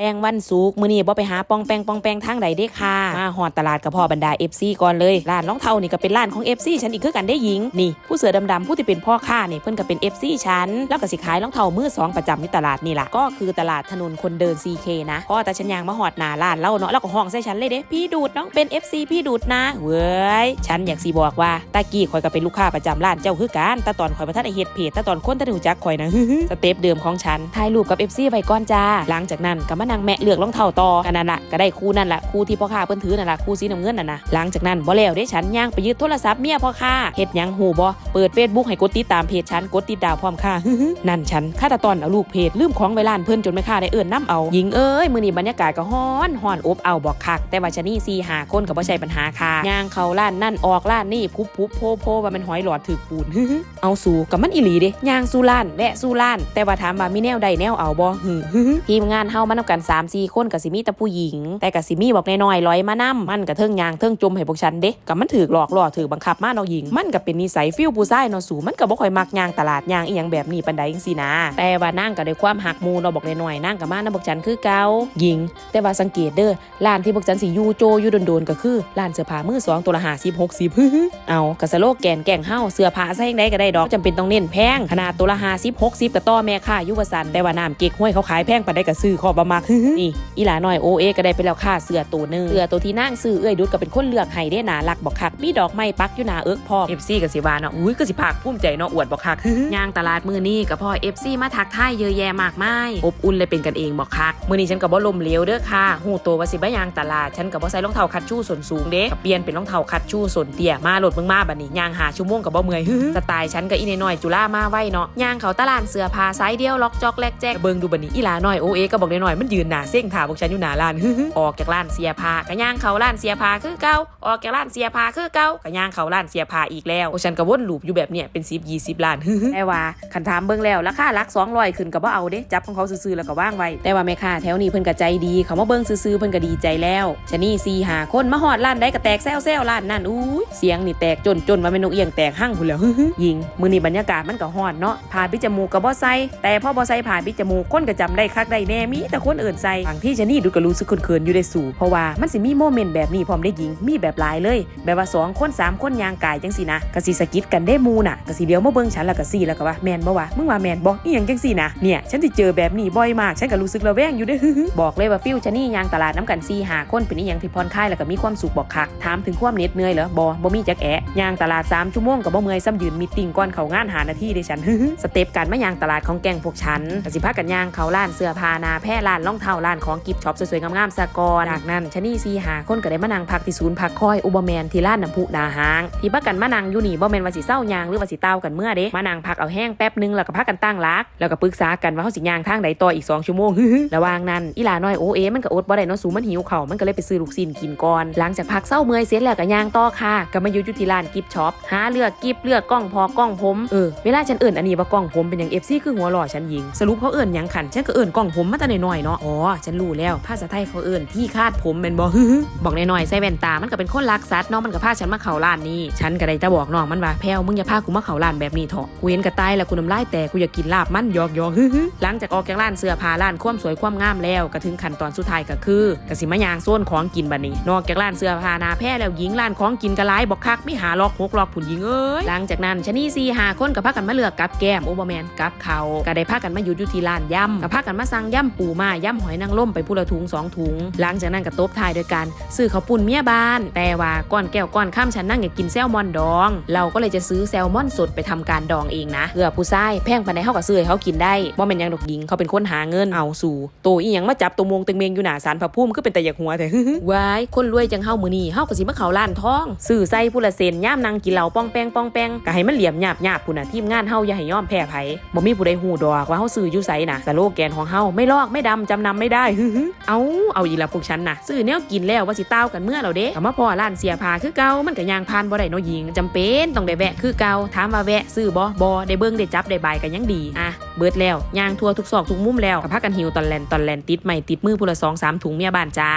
แรงวันสุกมื้อนี้บ่ไปหาปองแปงปองแปงทางใดเด้ค่ะ มาฮอดตลาดกับพ่อบรรดา FC ก่อนเลยร้านรองเทานี่ก็เป็นร้านของ FC ฉันอีกคือกันได้หญิง นี่ ผู้เสือดำๆผู้ที่เป็นพ่อค้านี่เพิ่นก็เป็น FC ฉันแล้วก็สิขายรองเท้ามือสองประจำที่ตลาดนี่ล่ะก็คือตลาดถนนคนเดิน CK นะเพราะว่าแต่ฉันยางมาฮอดหน้าร้านเล่าเนาะแล้วก็ห้องใส่ฉันเลยเด้พี่ดูดน้องเป็น FC พี่ดูดนะเว้ยฉันอยากสิบอกว่าตากี้ข่อยก็เป็นลูกค้าประจำร้านเจ้าคือกันแต่ตอนข่อยบ่ทันได้เฮ็ดเพจแต่ตอนคนทันได้รู้จักข่อยนะสเต็ปเดิมของฉันถ่ายรูปกับ FC ไว้ก่อนจ้าหลังจากนั้นก็มานั่งแมะเลือกรองเท้าต่อกันนั่นละก็ได้คู่นั่นละคู่ที่พ่อค้าเพิ่นถือนั่นละคู่สีน้ำเงินน่ะนะหลังจากนั้นบ่แล้วได้ฉันย่างไปยึดโทรศัพท์เมียพ่อค้าเฮ็ดยังหูบ่เปิด Facebook ให้กดติดตามเพจฉันกดติดดาวพร้อมค่ะนั่นฉันข้าตาตอนเอาลูกเพจลืมของไว้ร้านเพิ่นจนแม่ค้าได้เอิ้อนน้ำเอาหญิงเอ้ยมื้อนี้บรรยากาศก็ฮ้อนฮ้อนอบเอาบอกคัก แต่ว่าชนี่4 5คนก็บ่ใช่ปัญหาค่ะย่างเข้าร้านนั่นออกร้านนี่พุบพุบโพโพว่ามันหอยหลอดถึกปูนเอาสู่กับมันอีหลีเด้ย่างสู่ร้านแวะสู่ร้าน แต่ว่าถามว่ามีแนวใดแนวเอาบ่ทีมงานเฮามานำกัน3 4คนก็สิมีแต่ผู้หญิง แต่ก็สิมีบอกน้อยๆลอยมานํมันก็เทิงยางเทิงจมให้พวกฉันเด้ก็มันถือหลอกล่อถือบังคับมาเนาะหญิง มันก็เป็นนิสัยฟิลผู้ชายเนาะสูมันก็บ่ค่อยมักยางตลาดยางอีหยังแบบนี้ปานใดจังซี่นะ แต่ว่านางก็ด้ความหักมูเนาะบอกน้อยๆนางก็มานํพวกฉันคือเก่าหญิง แต่ว่าสังเกตเด้อร้านที่พวกฉันสิอยู่โจอยู่โดนๆก็คือร้านเสื้อผ้ามือสองตัวละ50 60เอากระสโลกแกนแก่งเฮาเสื้อผ้าใส่จั่งใดก็ได้ดอกจำเป็นต้องเน้นแพงขนาดตัวละ50 60ก็ต่อแม่ค่ายู่ว่าซั่นแต่ว่าน้ำเก๊กห้วยเขาขายแพงปานใดก็ซื้อขอบบ่มักนี่อีหลาน้อยโอเอก็ได้ไปแล้วค่าเสื้อตัวหนึงเสื้อตัวที่นั่งซื้อเอ้ยดุดก็เป็นคนเลือกให้ได้หนาลักบอกคักมีดอกไม้ปักอยู่หนาเอิกพอ FC ก็สิว่าเนาะอุ้ยก็สิภาคภูมิใจเนาะอวดบอกคักย่างตลาดมื้อนี้ก็พอ FC มาทักทายเยอะแยะมากมายอบอุ่นเลยเป็นกันเองบอกคักมื้อนี้ฉันก็บ่ลมเหลวเด้อค่ะฮู้ตัวว่าสิบ่ย่างตลาดฉันก็บ่ใส่รองเท้าคัดชู่ส้นสูงเด้ก็เปลี่ยนเป็นรองเท้าคัดชู่ส้นเตี้ยมาโลดมึงมาบัดนี้ย่างหาชั่วโมงก็บ่เมื่อยสไตล์ฉันก็อีน้อยๆจุฬามาไว้เนาะย่างเขาตลาดเสื้อผ้าไซส์เดียวล็อกจอกแลกแจกเบิ่งดูบัดนี้อีหลาน้อยโอเอก็บอกน้อยๆมันยืนหน้าเส้งถ่าพวกฉันอยู่หน้าร้านออกจากร้านเสียผ้าก็ย่างเขาร้านเสียผ้าคือเก่าออกจากร้านเสียผ้าคือเก่าก็ย่างเขาร้านเสียผ้าอีกแล้วพวกฉันก็วนลูปอยู่แบบเนี้ยเป็น10 20ล้านแต่ว่าคันถามเบิ่งแล้วราคาลัก200ขึ้นก็บ่เอาเด้จับของเขาซื่อๆแล้วก็ว่างไว้แต่ว่าแม่ค้าแถวนี้เพิ่นก็ใจดีเขามาเบิ่งซื่อๆเพิ่นก็ดีใจแล้วชะนี่4 5คนมาฮอดร้านใดก็แตกแซวๆร้านนั่นอุ้ยเสียงนี่แตกจนจนว่าแม่นกเอียงแตกหั่งพุ่นแล้วยิงมือนี้บรรยากาศมันก็ฮอนเนาะผ่าปิจมูกก็บ่ใส่แต่พอบ่ใส่ผ่าปิจมูกคนก็จำได้คักได้แน่มีแต่คนเอื่นใส่บางที่ชะนี่ดูก็รู้สึกเขินๆอยู่ได้สู่เพราะว่ามันสิมีโมเมนต์แบบนี้พร้อมได้หญิงมีแบบหลายเลย แบบว่าสองคนสามคนยางกายจังซี่นะก็สิสกิดกันได้มูน่ะก็สิเดียวมาเบิ่งฉันแล้วก็ซี่แล้วก็ว่าแมนบ่วะมึงว่าแมนบ่อีหยังจังซี่นะเนี่ยฉันสิเจอแบบนี้บ่อยมากฉันก็รู้สึกระแวงอยู่เด้บอกเลยว่าฟิวชะนี่ยางตลาดน้ำกัน4 5คนเป็นอีหยังที่ผ่อนคลายแล้วก็มีความสุขบอกคักถามถึงความเหน็ดเหนื่อยเหรอบ่บ่มีจักแอะยางตลาดสามชั่วโมงก็บ่เมื่อยซ้ำยืนมีตติ้งก่อนเข้างานหานาทีเด้ฉันสเต็ปการมายางตลาดของแกงพวกฉันก็สิพากันยางเขาร้านเสื้อผ้าหนาแพร่ร้านรององเท้าร้านของกิฟช็อปสวยๆงามๆสะกอนจากนั้นชนี่ซีหาคนก็ได้มานั่งพักที่ศูนย์พักคอยอุบแมนที่ร้านน้ำพุนาหาง ที่พากันมานั่งอยู่นี่บ่แมนว่าสิเศร้ายางหรือว่าสิเต้ากันเมื่อเด้มานั่งพักเอาแห้งแป๊บนึงแล้วก็พากันตั้งรักแล้วก็ปรึกษากันว่าเฮาสิยางทางใดต่ออีก2ชั่วโมงระหว่างนั้นอีหลาน้อยโอเอมันก็อดบ่ได้เนาะสูมันหิวเข้ามันก็เลยไปซื้อลูกชิ้นกินก่อนหลังจากพักเศร้าเมื่อยเสร็จแล้วก็ย่างต่อค่ะก็มาอยู่อยู่ที่ร้านกิฟช็อปหาเลือกกิฟเลือกกล้องพอกล้องผมเออเวลาฉันเอิ่นอันนี้ว่ากล้องผมเป็นอย่าง FC คือหัวหล่อฉันยิงสรุปเขาเอิ่นหยังขันฉันก็เอิ่นกล้องผมมาแต่น้อยๆเนาะอ๋อ ฉันรู้แล้วภาษาไทยเขาเอิ่นที่คาดผมเป็นบอฮึบอกน้อยๆใส่แว่นตา มันก็เป็นคนรักสัตว์เนาะมันก็พาฉันมาเข้าร้านนี้ ฉันก็ได้จะบอกน้องมันว่าแพลวมึงอย่าพากูมาเข้าร้านแบบนี้เถอะกูเห็นกระต่ายแล้วกูน้ำลายแตกกูอยากกินลาบมันยอกยอกหลังจากออกจากร้านเสื้อผ้าร้านความสวยความงามแล้วก็ถึงขั้นตอนสุดท้ายก็คือกสิมายางโซนของกินบัดนี้ นอกจากร้านเสื้อผ้านาแพร่แล้วหญิงร้านของกินก็หลายบอกคักไม่หาล็อกหกล็อกผุนหญิงเอ้ยหลังจากนั้นชนี่ซีหาคนก็พากันมาเลือกกับแก้มโอเบอร์แมนกับเขาก็ได้พากันมาอยู่อยู่ที่ร้านย่ำก็พากันมาสั่งย่ำปูมาย่ำหอยนางรมไปผู้ละถุงสองถุง หลังจากนั้นก็ตบทายด้วยการซื้อข้าวปุ้นเมียบ้าน แต่ว่าก้อนแก้วก้อนข้ามฉันนั่งอยากกินแซลมอนดอง เราก็เลยจะซื้อแซลมอนสดไปทำการดองเองนะเพื่อผู้ชายแพงปานใดเฮาก็ซื้อให้เขากินได้บ่แม่นยังดอกหญิงเขาเป็นคนหาเงินเอาสู่โตอีหยังมาจับตัวมงตึงเมงอยู่หนาศาลพระภูมิคือเป็นแต่อยากหัวแต่ว้ายคนรวยจังเฮามือนี้เฮาก็สิมาเขาร้านทองซื้อใส่ผู้ละเซนย่ามนางกินเหล้าป้องแป้งป้องแป้งก็ให้มันเหลี่ยมหยาบหยาบพุ่นน่ะทีมงานเฮาอย่าให้ยอมแพ้ไผบ่มีผู้ใดฮู้ดอกว่าเฮาซื้ออยู่ไสน่ะสโลแกนของเฮาไม่ลอกไม่ดำจำนำไม่ได้เอาเอาอีละพวกฉันน่ะซื้อแนวกินแล้วว่าสิต้ากันเมื่อเราเด้ก็มาพอร้านเสียพาคือเก่ามันก็ยางพานบ่ได้เนาะหญิงจำเป็นต้องได้แวะคือเก่าถามว่าแวะซื้อบ่บ่ได้เบิ้งได้จับได้ใบกันยังดีอะเบิดแล้วยางทั่วทุกซอกทุกมุมแล้วก็พากันหิวตอนแลนตอนแลนติดใหม่ติดมือพูละ2 3ถุงเมียบ้านจ้า